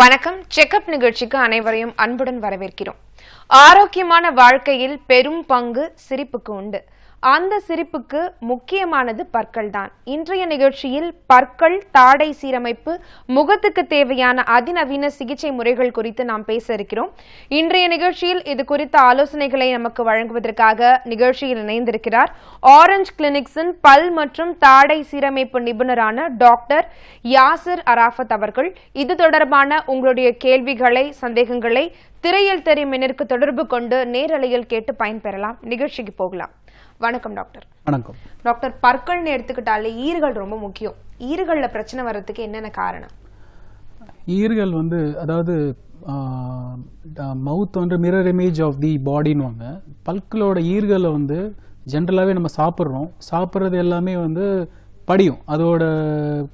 வணக்கம். செக்கப் நிகழ்ச்சிக்கு அனைவரையும் அன்புடன் வரவேற்கிறோம். ஆரோக்கியமான வாழ்க்கையில் பெரும் பங்கு சிரிப்புக்கு உண்டு. அந்த சிரிப்புக்கு முக்கியமானது பற்கள் தான். இன்றைய நிகழ்ச்சியில் பற்கள் தாடை சீரமைப்பு முகத்துக்கு தேவையான அதிநவீன சிகிச்சை முறைகள் குறித்து நாம் பேச இருக்கிறோம். இன்றைய நிகழ்ச்சியில் இது குறித்த ஆலோசனைகளை நமக்கு வழங்குவதற்காக நிகழ்ச்சியில் இணைந்திருக்கிறார் ஆரஞ்ச் கிளினிக்ஸின் பல் மற்றும் தாடை சீரமைப்பு நிபுணரான டாக்டர் யாசிர் அராஃபத் அவர்கள். இது தொடர்பான உங்களுடைய கேள்விகளை சந்தேகங்களை திரையில் தெரியும் எண்ணிற்கு தொடர்பு கொண்டு நேரலையில் கேட்டு பயன்பெறலாம் நிகழ்ச்சிக்கு போகலாம். வணக்கம் டாக்டர். வணக்கம். டாக்டர் பற்கள்னு எடுத்துக்கிட்டாலே ஈறுகள் ரொம்ப முக்கியம். ஈறுகள்ல பிரச்சனை வர்றதுக்கு என்னென்ன காரணம்? ஈறுகள் வந்து அதாவது மவுத் வந்து மிரர் இமேஜ் ஆஃப் தி பாடின்னுவாங்க பல்களோட ஈறுகளை வந்து ஜென்ரலாகவே நம்ம சாப்பிட்றோம். சாப்பிட்றது எல்லாமே வந்து படியும். அதோட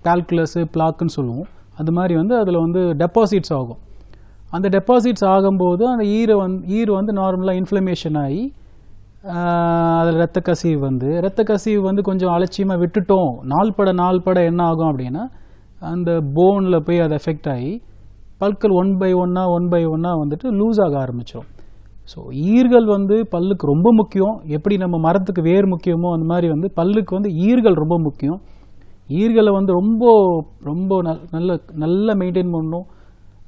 கால்குலஸு பிளாக்குன்னு சொல்லுவோம். அது மாதிரி வந்து அதில் வந்து டெபாசிட்ஸ் ஆகும். அந்த டெபாசிட்ஸ் ஆகும்போது அந்த ஈரை வந்து ஈர் வந்து நார்மலாக இன்ஃப்ளமேஷன் ஆகி அதில் ரத்த கசிவு வந்து ரத்த கசிவு வந்து கொஞ்சம் அலட்சியமாக விட்டுட்டோம். நாள் பட நாள் பட என்ன ஆகும் அப்படின்னா அந்த போனில் போய் அது எஃபெக்ட் ஆகி பல்கள் ஒன் பை ஒன்னாக ஒன் பை ஒன்னாக வந்துட்டு லூஸ் ஆக ஆரம்பிச்சிடும் ஸோ ஈர்கள் வந்து பல்லுக்கு ரொம்ப முக்கியம். எப்படி நம்ம மரத்துக்கு வேர் முக்கியமோ அந்த மாதிரி வந்து பல்லுக்கு வந்து ஈர்கள் ரொம்ப முக்கியம். ஈர்களை வந்து ரொம்ப ரொம்ப நல் நல்ல நல்லா மெயின்டைன் பண்ணணும்.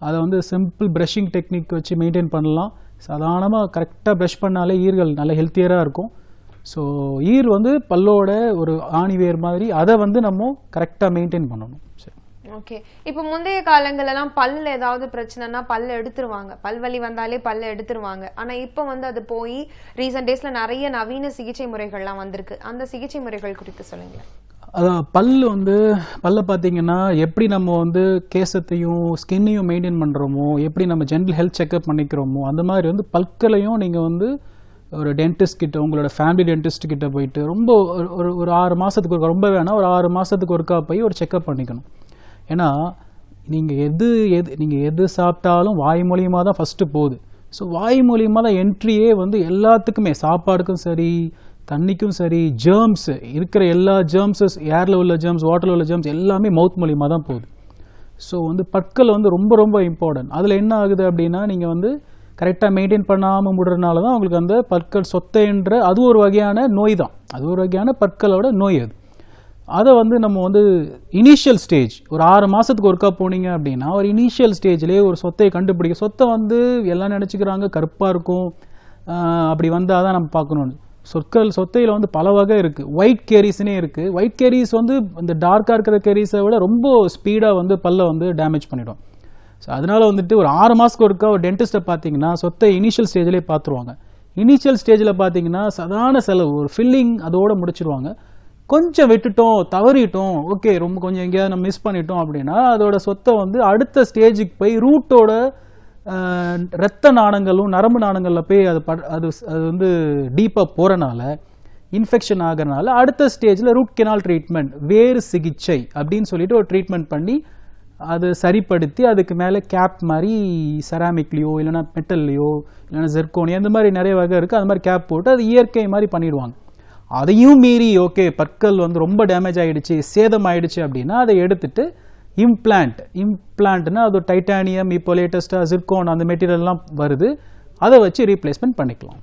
அதை வந்து சிம்பிள் ப்ரஷிங் டெக்னிக் வச்சு மெயின்டைன் பண்ணலாம். சாதாரணமாக கரெக்டாக ப்ரஷ் பண்ணாலே ஈர்கள் நல்ல ஹெல்த்தியராக இருக்கும். ஸோ ஈர் வந்து பல்லோட ஒரு ஆணிவேர் மாதிரி அதை வந்து நம்ம கரெக்டாக மெயின்டைன் பண்ணணும். சரி. ஓகே இப்போ முந்தைய காலங்களெல்லாம் பல்ல ஏதாவது பிரச்சனைனா பல்ல எடுத்துருவாங்க. பல்வலி வந்தாலே பல்ல எடுத்துருவாங்க. ஆனால் இப்போ வந்து அது போய் ரீசன்ட் டேஸில் நிறைய நவீன சிகிச்சை முறைகள்லாம் வந்திருக்கு. அந்த சிகிச்சை முறைகள் குறித்து சொல்லுங்களேன். அதான் பல் வந்து பல்ல பார்த்தீங்கன்னா எப்படி நம்ம வந்து கேசத்தையும் ஸ்கின்னையும் மெயின்டைன் பண்ணுறோமோ எப்படி நம்ம ஜென்ரல் ஹெல்த் செக்அப் பண்ணிக்கிறோமோ அந்த மாதிரி வந்து பற்களையும் நீங்கள் வந்து ஒரு டென்டிஸ்ட் கிட்ட உங்களோட ஃபேமிலி டென்டிஸ்ட் கிட்ட போயிட்டு ரொம்ப ஒரு- ஒரு ஒரு ஆறு மாதத்துக்கு ஒரு ரொம்ப வேணாம் ஒரு ஆறு மாதத்துக்கு ஒருக்கா போய் ஒரு செக்அப் பண்ணிக்கணும். ஏன்னா நீங்கள் எது எது நீங்கள் எது சாப்பிட்டாலும் வாய் மூலியமாக தான் ஃபஸ்ட்டு போகுது. ஸோ வாய் மூலியமாக தான் என்ட்ரியே வந்து எல்லாத்துக்குமே சாப்பாடுக்கும் சரி தண்ணிக்கும் சரி ஜேர்ம்ஸ் இருக்கிற எல்லா ஜேர்ம்ஸஸ் ஏரில் உள்ள ஜேர்ம்ஸ் வாட்டரில் உள்ள ஜேர்ம்ஸ் எல்லாமே மவுத் மூலியமாக தான் போகுது. ஸோ வந்து பற்கள் வந்து ரொம்ப ரொம்ப இம்பார்ட்டன்ட் அதில் என்ன ஆகுது அப்படின்னா நீங்கள் வந்து கரெக்டாக மெயின்டைன் பண்ணாமல் விடுறதுனால தான் உங்களுக்கு அந்த பற்கள் சொத்தைன்ற அது ஒரு வகையான நோய் தான். அது ஒரு வகையான பற்களோட நோய் அது. அதை வந்து நம்ம வந்து இனிஷியல் ஸ்டேஜ் ஒரு ஆறு மாதத்துக்கு ஒருக்கா போனீங்க அப்படின்னா ஒரு இனிஷியல் ஸ்டேஜ்லேயே ஒரு சொத்தையை கண்டுபிடிக்க சொத்தை வந்து எல்லாம் நினச்சிக்கிறாங்க கருப்பாக இருக்கும். அப்படி வந்தால் தான் நம்ம பார்க்கணும்னு. சொற்கள் சொத்தையில் வந்து பல வகை இருக்குது ஒயிட் கேரிஸ்னே இருக்குது ஒயிட் கேரிஸ் வந்து இந்த டார்க்காக இருக்கிற கேரிஸை விட ரொம்ப ஸ்பீடாக வந்து பல்ல வந்து டேமேஜ் பண்ணிவிடும் ஸோ அதனால் வந்துட்டு ஒரு ஆறு மாதத்துக்கு ஒருக்கா ஒரு டென்டிஸ்ட்டை பார்த்தீங்கன்னா சொத்தை இனிஷியல் ஸ்டேஜ்லேயே பார்த்துருவாங்க இனிஷியல் ஸ்டேஜில் பார்த்தீங்கன்னா சாதாரண செலவு ஒரு ஃபில்லிங் அதோடு முடிச்சிருவாங்க. கொஞ்சம் விட்டுட்டோம் தவறிட்டோம் ஓகே ரொம்ப கொஞ்சம் எங்கேயாவது நம்ம மிஸ் பண்ணிட்டோம் அப்படின்னா அதோட சொத்தை வந்து அடுத்த ஸ்டேஜுக்கு போய் ரூட்டோட இரத்த நாணங்களும் நரம்பு நாணங்களில் போய் அது அது அது வந்து டீப்பாக போகிறனால இன்ஃபெக்ஷன் ஆகிறனால அடுத்த ஸ்டேஜில் ரூட் கெனால் ட்ரீட்மெண்ட் வேறு சிகிச்சை அப்படின்னு சொல்லிட்டு ஒரு ட்ரீட்மெண்ட் பண்ணி அதை சரிப்படுத்தி அதுக்கு மேலே கேப் மாதிரி செராமிக்லேயோ இல்லைன்னா மெட்டல்லையோ இல்லைனா ஜெர்கோனி அந்த மாதிரி நிறைய வகை இருக்குது அது மாதிரி கேப் போட்டு அது இயற்கை மாதிரி பண்ணிடுவாங்க. அதையும் மீறி ஓகே பற்கள் வந்து ரொம்ப டேமேஜ் ஆகிடுச்சு சேதம் ஆகிடுச்சு அப்படின்னா அதை எடுத்துட்டு இம்ப்ளான்ட். இம்ப்ளான்ட்னா அது டைட்டானியம் இப்போ லேட்டஸ்ட்டாக ஜிர்கோன் அந்த மெட்டீரியல்லாம் வருது. அதை வச்சு ரீப்ளேஸ்மெண்ட் பண்ணிக்கலாம்.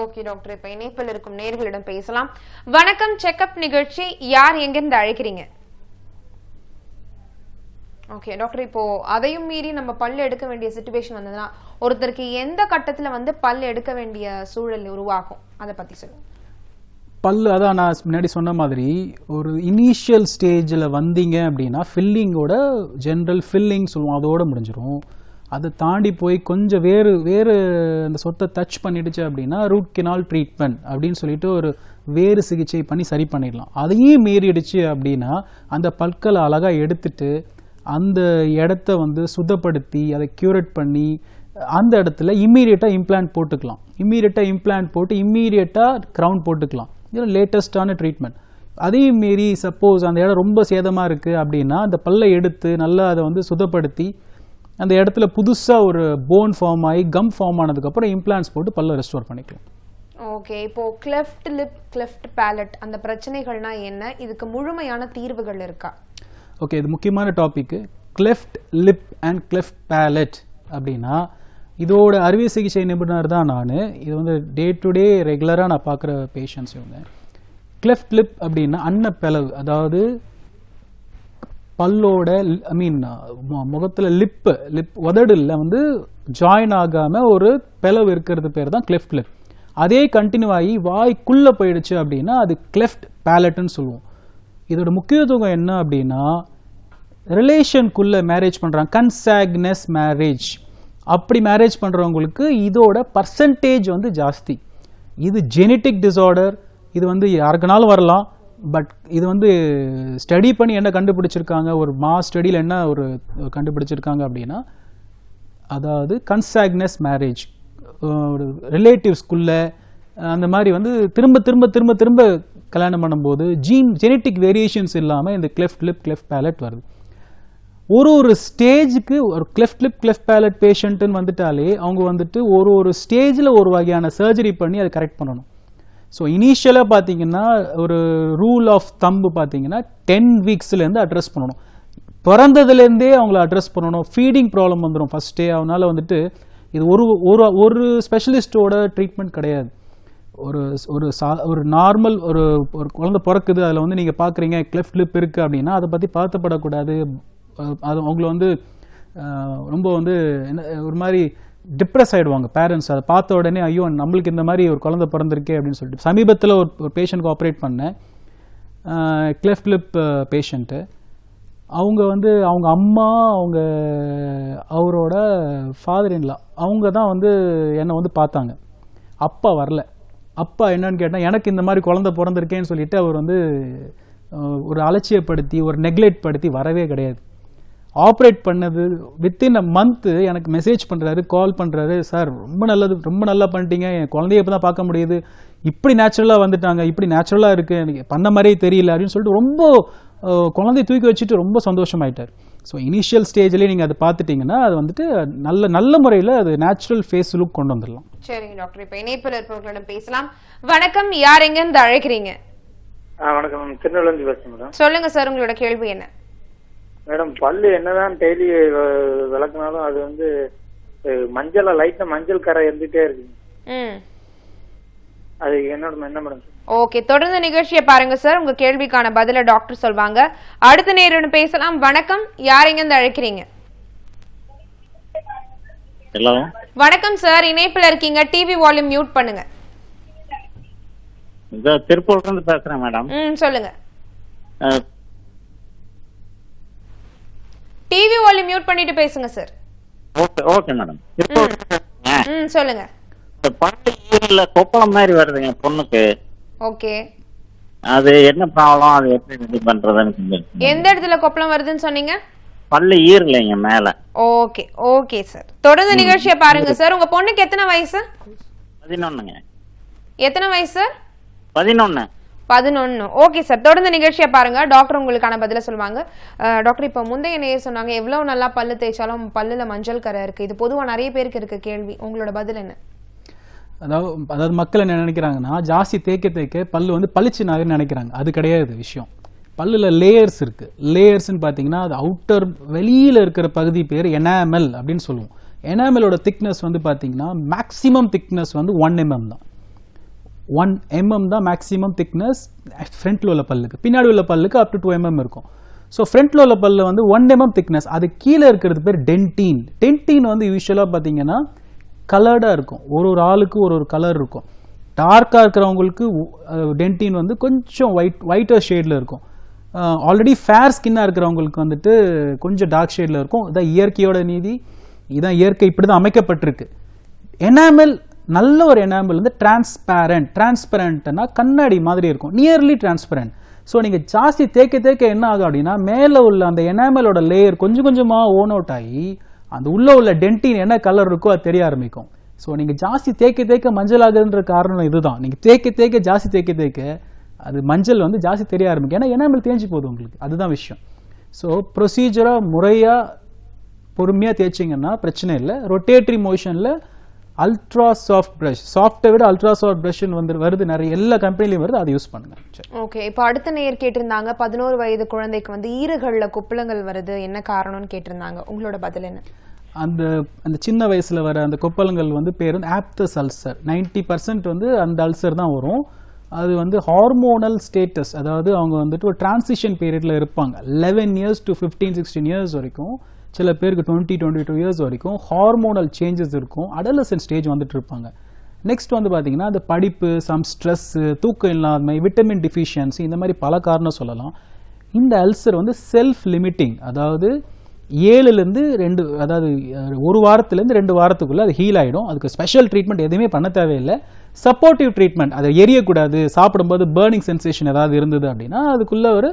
Okay doctor. இப்போ இணைப்பில் இருக்கும் நேர்களிடம் பேசலாம். வணக்கம் செக்கப் நிகழ்ச்சி. யார் எங்கிருந்து அழைக்கிறீங்க? ஓகே டாக்டர் இப்போ அதையும் மீறி நம்ம பல் எடுக்க வேண்டிய சுச்சுவேஷன் வந்ததுன்னா ஒருத்தருக்கு எந்த கட்டத்தில் வந்து பல் எடுக்க வேண்டிய சூழல் உருவாகும்? அதை பற்றி சொல்லுங்கள் பல்லு அதான் நான் முன்னாடி சொன்ன மாதிரி ஒரு இனிஷியல் ஸ்டேஜில் வந்தீங்க அப்படின்னா ஃபில்லிங்கோட ஜென்ரல் ஃபில்லிங் சொல்லுவோம் அதோட முடிஞ்சிடும் அதை தாண்டி போய் கொஞ்சம் வேறு வேறு அந்த சொத்தை டச் பண்ணிடுச்சு அப்படின்னா ரூட் கெனால் ட்ரீட்மெண்ட் அப்படின்னு சொல்லிட்டு ஒரு வேறு சிகிச்சை பண்ணி சரி பண்ணிடலாம். அதையும் மீறிடுச்சு அப்படின்னா அந்த பற்களை அழகாக எடுத்துட்டு அந்த இடத்த வந்து சுத்தப்படுத்தி அதை க்யூரேட் பண்ணி அந்த இடத்துல இம்மீடியட்டாக இம்ப்ளான்ட் போட்டுக்கலாம். இம்மீடியட்டாக இம்ப்ளான்ட் போட்டு இம்மீடியட்டாக க்ரௌண்ட் போட்டுக்கலாம். இது லேட்டஸ்டான ட்ரீட்மெண்ட் அதையும் மீறி சப்போஸ் அந்த இடம் ரொம்ப சேதமாக இருக்குது அப்படின்னா அந்த பல்லை எடுத்து நல்லா அதை வந்து சுத்தப்படுத்தி அந்த இடத்துல புதுசாக ஒரு போன் ஃபார்ம் ஆகி கம் ஃபார்ம் ஆனதுக்கப்புறம் இம்ப்ளான்ட்ஸ் போட்டு பல்லை ரெஸ்டோர் பண்ணிக்கலாம். ஓகே இப்போ கிளெஃப்ட் லிப் கிளெஃப்ட் பேலட் அந்த பிரச்சனைகள்னா என்ன? இதுக்கு முழுமையான தீர்வுகள் இருக்கா? ஓகே இது முக்கியமான topic cleft lip and cleft palate அப்படின்னா இதோட அறுவை சிகிச்சை நிபுணர் தான் நான். இது வந்து டே டு டே ரெகுலராக நான் பார்க்குற பேஷண்ட்ஸ் இவங்க. கிளெஃப்ட் லிப் அப்படின்னா அன்னப்பிளவு. அதாவது பல்லோட ஐ மீன் முகத்தில் லிப்பு லிப் உதடுல வந்து ஜாயின் ஆகாமல் ஒரு பிளவு இருக்கிறது பேர் தான் கிளெஃப்ட் லிப் அதே கண்டினியூ ஆகி வாய்க்குள்ளே போயிடுச்சு அப்படின்னா அது கிளெஃப்ட் பேலட்னு சொல்லுவோம். இதோட முக்கியத்துவம் என்ன அப்படின்னா ரிலேஷனுக்குள்ளே மேரேஜ் பண்ணுறாங்க கன்சாக்னஸ் மேரேஜ் அப்படி மேரேஜ் பண்ணுறவங்களுக்கு இதோட பர்சன்டேஜ் வந்து ஜாஸ்தி. இது ஜெனட்டிக் டிஸார்டர் இது வந்து யாருக்குனாலும் வரலாம் பட் இது வந்து ஸ்டடி பண்ணி என்ன கண்டுபிடிச்சிருக்காங்க ஒரு மா ஸ்டடியில் என்ன ஒரு கண்டுபிடிச்சிருக்காங்க அப்படின்னா அதாவது கன்சாக்னஸ் மேரேஜ் ஒரு ரிலேட்டிவ்ஸ்குள்ள அந்த மாதிரி வந்து திரும்ப திரும்ப திரும்ப திரும்ப கல்யாணம் பண்ணும்போது ஜீன் ஜெனட்டிக் வேரியேஷன்ஸ் இல்லாமல் இந்த கிளெஃப்ட் லிப் கிளெஃப்ட் பேலட் வருது. ஒரு ஒரு ஸ்டேஜுக்கு ஒரு கிளெஃப்ட் லிப் கிளெஃப்ட் பேலட் பேஷண்ட்டுன்னு வந்துட்டாலே அவங்க வந்துட்டு ஒரு ஒரு ஸ்டேஜில் ஒரு வகையான சர்ஜரி பண்ணி அதை கரெக்ட் பண்ணணும். ஸோ இனிஷியலாக பார்த்தீங்கன்னா ஒரு ரூல் ஆஃப் தம்பு பார்த்தீங்கன்னா டென் வீக்ஸ்லேருந்து அட்ரஸ் பண்ணணும். பிறந்ததுலேருந்தே அவங்கள அட்ரஸ் பண்ணணும். ஃபீடிங் ப்ராப்ளம் வந்துடும் ஃபஸ்ட்டே அவனால வந்துட்டு இது ஒரு ஒரு ஒரு ஸ்பெஷலிஸ்ட்டோட ட்ரீட்மெண்ட் கிடையாது. ஒரு ஒரு சா ஒரு நார்மல் ஒரு ஒரு குழந்தை பிறக்குது அதில் வந்து நீங்கள் பார்க்குறீங்க கிளெஃப்ட் லிப் இருக்குது அப்படின்னா அதை பற்றி பார்த்தப்படக்கூடாது. அது அவங்கள வந்து ரொம்ப வந்து என்ன ஒரு மாதிரி டிப்ரெஸ் ஆகிடுவாங்க பேரண்ட்ஸ் அதை பார்த்த உடனே ஐயோ நம்மளுக்கு இந்த மாதிரி ஒரு குழந்தை பிறந்திருக்கே அப்படின்னு சொல்லிட்டு. சமீபத்தில் ஒரு ஒரு பேஷண்ட்க்கு ஆப்ரேட் பண்ணேன். கிளெஃப்ட் லிப் பேஷண்ட்டு அவங்க வந்து அவங்க அம்மா அவங்க அவரோட ஃபாதர் இன்லா அவங்க தான் வந்து என்னை வந்து பார்த்தாங்க. அப்பா வரல. அப்பா என்னன்னு கேட்டால் எனக்கு இந்த மாதிரி குழந்தை பிறந்திருக்கேன்னு சொல்லிட்டு அவர் வந்து ஒரு அலட்சியப்படுத்தி ஒரு நெக்லெக்ட் படுத்தி வரவே கிடையாது. ஆப்ரேட் பண்ணது. வித்தின் அ மந்த்து எனக்கு மெசேஜ் பண்ணுறாரு கால் பண்ணுறாரு சார் ரொம்ப நல்லது ரொம்ப நல்லா பண்ணிட்டீங்க. என் குழந்தைய இப்போ தான் பார்க்க முடியுது. இப்படி நேச்சுரலாக வந்துட்டாங்க. இப்படி நேச்சுரலாக இருக்குது எனக்கு பண்ண மாதிரியே தெரியல. அப்படின்னு சொல்லிட்டு ரொம்ப குழந்தைய தூக்கி வச்சுட்டு ரொம்ப சந்தோஷமாயிட்டார். ஸோ இனிஷியல் ஸ்டேஜ்லேயே நீங்கள் அதை பார்த்துட்டிங்கன்னா அது வந்துட்டு நல்ல நல்ல முறையில் அது நேச்சுரல் ஃபேஸ் லுக் கொண்டு வந்துடலாம். சரிங்க டாக்டர் இப்ப இணைப்பில் இருப்பவர்களிடம் பேசலாம். வணக்கம். யார் எங்க இருந்து அழைக்கிறீங்க வணக்கம். திருநெல்வேலி சொல்லுங்க சார் உங்களோட கேள்வி என்ன? மேடம் பல்லு என்னதான் டெய்லி விளக்குனாலும் அது வந்து மஞ்சளா லைட்டா மஞ்சள் கரை இருந்துட்டே இருக்குங்க ம். அது என்னோட என்ன மேடம்? ஓகே தொடர்ந்து நிகழ்ச்சியை பாருங்க சார். உங்க கேள்விக்கான பதில டாக்டர் சொல்வாங்க. அடுத்த நேரம் பேசலாம். வணக்கம். யார் எங்க இருந்து அழைக்கிறீங்க? ஹலோ. வணக்கம் சார். இணைப்புல இருக்கீங்க. டிவி வால்யூம் மியூட் பண்ணுங்க. இதோ திருப்பூர்ல இருந்து பேசுறேன் மேடம். ம் சொல்லுங்க. டிவி வால்யூம் மியூட் பண்ணிட்டு பேசுங்க சார் ஓகே ஓகே மேடம் பேசுறேங்க. ம் சொல்லுங்க. இந்த பல்லு ஈரல்ல கொப்பளம் மாதிரி வருதுங்க பொண்ணுக்கு. ஓகே. அது என்ன ப்ராப்ளம் அது எப்படி இது பண்றதுன்னு எந்த இடத்துல கொப்பளம் வருதுன்னு சொன்னீங்க? பல்லு ஈரலைங்க மேல. ஓகே ஓகே சார் தொடர்ந்து நிகழ்ச்சியை பாருங்க சார் உங்க பொண்ணுக்கு எத்தனை வயசு? பதினொன்னுங்க. எத்தனை வயசு? பதினொன்னு. பதினொன்று ஓகே சார் தொடர்ந்து நிகழ்ச்சியை பாருங்க. டாக்டர் உங்களுக்கான பதில சொல்லுவாங்க. டாக்டர் இப்போ முந்தைய நேர் சொன்னாங்க எவ்வளோ நல்லா பல்லு தேய்ச்சாலும் பல்லில் மஞ்சள் கரை இருக்குது இது பொதுவாக நிறைய பேருக்கு இருக்குது கேள்வி. உங்களோட பதில் என்ன? அதாவது அதாவது மக்கள் என்ன நினைக்கிறாங்கன்னா ஜாஸ்தி தேய்க்க தேய்க்க பல்லு வந்து பளிச்சுனாகன்னு நினைக்கிறாங்க. அது கிடையாது விஷயம். பல்லில் லேயர்ஸ் இருக்குது லேயர்ஸ்னு பார்த்தீங்கன்னா அது அவுட்டர் வெளியில் இருக்கிற பகுதி பேர் எனாமல் அப்படின்னு சொல்லுவோம். எனாமலோட திக்னஸ் வந்து பார்த்தீங்கன்னா மேக்ஸிமம் திக்னஸ் வந்து ஒன் எம்எம் தான். ஒன் எம்எம் தான் மேக்ஸிமம் திக்னஸ் ஃப்ரண்ட்ல உள்ள பல்லுக்கு. பின்னாடி உள்ள பல்லுக்கு அப் டு டூ எம்எம் இருக்கும். ஸோ ஃப்ரண்ட்ல உள்ள பல்லு வந்து ஒன் எம்எம் திக்னஸ் அது கீழே இருக்கிறது பேர் டென்டீன் டென்டீன் வந்து யூஸ்வலாக பார்த்தீங்கன்னா கலர்டாக இருக்கும். ஒரு ஒரு ஆளுக்கு ஒரு ஒரு கலர் இருக்கும். டார்க்காக இருக்கிறவங்களுக்கு டென்டீன் வந்து கொஞ்சம் ஒயிட் ஒயிட்டர் ஷேடில் இருக்கும். ஆல்ரெடி ஃபேர் ஸ்கின்னாக இருக்கிறவங்களுக்கு வந்துட்டு கொஞ்சம் டார்க் ஷேடில் இருக்கும். இதான் இயற்கையோட நீதி. இதான் இயற்கை இப்படி தான் அமைக்கப்பட்டிருக்கு. எனாமல் நல்ல ஒரு எனாம்பிள் வந்து டிரான்ஸ்பேரண்ட் டிரான்ஸ்பரண்ட்னா கண்ணாடி மாதிரி இருக்கும். நியர்லி டிரான்ஸ்பரண்ட் ஸோ நீங்கள் ஜாஸ்தி தேய்க்க தேய்க்க என்ன ஆகும் அப்படின்னா மேலே உள்ள அந்த எனாமலோட லேயர் கொஞ்சம் கொஞ்சமாக ஓன் அவுட் ஆகி அந்த உள்ள உள்ள டென்டின் என்ன கலர் இருக்கோ அது தெரிய ஆரம்பிக்கும். ஸோ நீங்கள் ஜாஸ்தி தேய்க்க தேய்க்க மஞ்சள் ஆகுதுன்ற காரணம் இதுதான். நீங்கள் தேய்க்க தேய்க்க ஜாஸ்தி தேய்க்க தேய்க்க அது மஞ்சள் வந்து ஜாஸ்தி தெரிய ஆரம்பிக்கும். ஏன்னா எனாமல் தேஞ்சு போகுது உங்களுக்கு. அதுதான் விஷயம். ஸோ ப்ரொசீஜராக முறையாக பொறுமையாக தேய்ச்சிங்கன்னா பிரச்சனை இல்லை. ரொட்டேட்ரி மோஷனில் அல்ட்ரா சாஃப்ட் ப்ரஷ் சாஃப்ட்டை விட அல்ட்ரா சாஃப்ட் ப்ரஷ்னு வந்து வருது நிறைய எல்லா கம்பெனிலையும் வருது அதை யூஸ் பண்ணுங்க. சரி. ஓகே இப்போ அடுத்த நேயர் கேட்டிருந்தாங்க பதினோரு வயது குழந்தைக்கு வந்து ஈறுகள்ல கொப்பளங்கள் வருது என்ன காரணம்னு கேட்டிருந்தாங்க? உங்களோட பதில் என்ன? அந்த அந்த சின்ன வயசுல வர அந்த கொப்பளங்கள் வந்து பேர் வந்து ஆப்தஸ் அல்சர் 90% பர்சன்ட் வந்து அந்த அல்சர் தான் வரும். அது வந்து ஹார்மோனல் ஸ்டேட்டஸ் அதாவது அவங்க வந்துட்டு ஒரு டிரான்சிஷன் பீரியட்ல இருப்பாங்க. Eleven years to fifteen sixteen years வரைக்கும். சில பேருக்கு டுவெண்ட்டி டுவெண்ட்டி டூ இயர்ஸ் வரைக்கும் ஹார்மோனல் சேஞ்சஸ் இருக்கும். அடலசன் ஸ்டேஜ் வந்துட்டு இருப்பாங்க. நெக்ஸ்ட் வந்து பார்த்தீங்கன்னா அந்த படிப்பு சம் ஸ்ட்ரெஸ்ஸு தூக்கம் இல்லாமை விட்டமின் டிஃபிஷியன்சி இந்த மாதிரி பல காரணம் சொல்லலாம். இந்த அல்சர் வந்து செல்ஃப் லிமிட்டிங் அதாவது ஏழுலேருந்து ரெண்டு அதாவது ஒரு வாரத்துலேருந்து ரெண்டு வாரத்துக்குள்ளே அது ஹீல் ஆகிடும் அதுக்கு ஸ்பெஷல் ட்ரீட்மெண்ட் எதுவுமே பண்ண தேவையில்லை. சப்போர்ட்டிவ் ட்ரீட்மெண்ட் அதை எரியக்கூடாது. சாப்பிடும்போது பேர்னிங் சென்சேஷன் ஏதாவது இருந்தது அப்படின்னா அதுக்குள்ளே ஒரு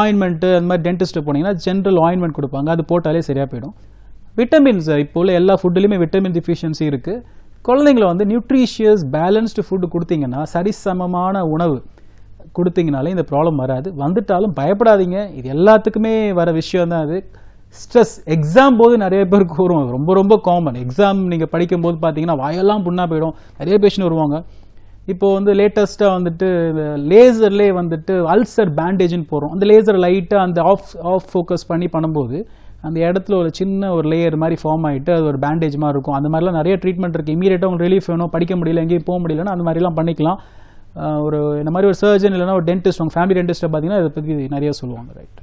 ஆயின்மெண்ட்டு அந்த மாதிரி டென்டிஸ்ட்டு போனீங்கன்னா ஜென்ரல் ஆயின்மெண்ட் கொடுப்பாங்க. அது போட்டாலே சரியாக போயிடும். விட்டமின்ஸ் இப்போ உள்ள எல்லா ஃபுட்டுலையுமே விட்டமின் டிஃபிஷியன்சி இருக்குது குழந்தைங்களை வந்து நியூட்ரிஷியஸ் பேலன்ஸ்டு ஃபுட்டு கொடுத்தீங்கன்னா சரிசமமான உணவு கொடுத்தீங்கனாலே இந்த ப்ராப்ளம் வராது. வந்துட்டாலும் பயப்படாதீங்க. இது எல்லாத்துக்குமே வர விஷயம் தான் அது. ஸ்ட்ரெஸ் எக்ஸாம் போது நிறைய பேருக்கு வரும் ரொம்ப ரொம்ப காமன் எக்ஸாம் நீங்கள் படிக்கும்போது பார்த்தீங்கன்னா வாயெல்லாம் புண்ணா போயிடும். நிறைய பேஷன் வருவாங்க. இப்போது வந்து லேட்டஸ்ட்டாக வந்துட்டு லேசர்லேயே வந்துட்டு அல்சர் பேண்டேஜ்னு போகிறோம் அந்த லேசர் லைட்டாக அந்த ஆஃப் ஆஃப் ஃபோக்கஸ் பண்ணி பண்ணும்போது அந்த இடத்துல ஒரு சின்ன ஒரு லேயர் மாதிரி ஃபார்ம் ஆகிட்டு அது ஒரு பேண்டேஜ் மாதிரி இருக்கும். அந்த மாதிரிலாம் நிறைய ட்ரீட்மெண்ட் இருக்குது இமீடியட்டாக உங்களுக்கு ரிலீஃப் வேணும் படிக்க முடியல எங்கேயும் போக முடியலன்னா அந்த மாதிரிலாம் பண்ணிக்கலாம். ஒரு இந்த மாதிரி ஒரு சர்ஜன் இல்லைனா ஒரு டென்டிஸ்ட் உங்கள் ஃபேமிலி டென்டிஸ்ட்டை பார்த்தீங்கன்னா இதை பற்றி நிறைய சொல்லுவாங்க ரைட்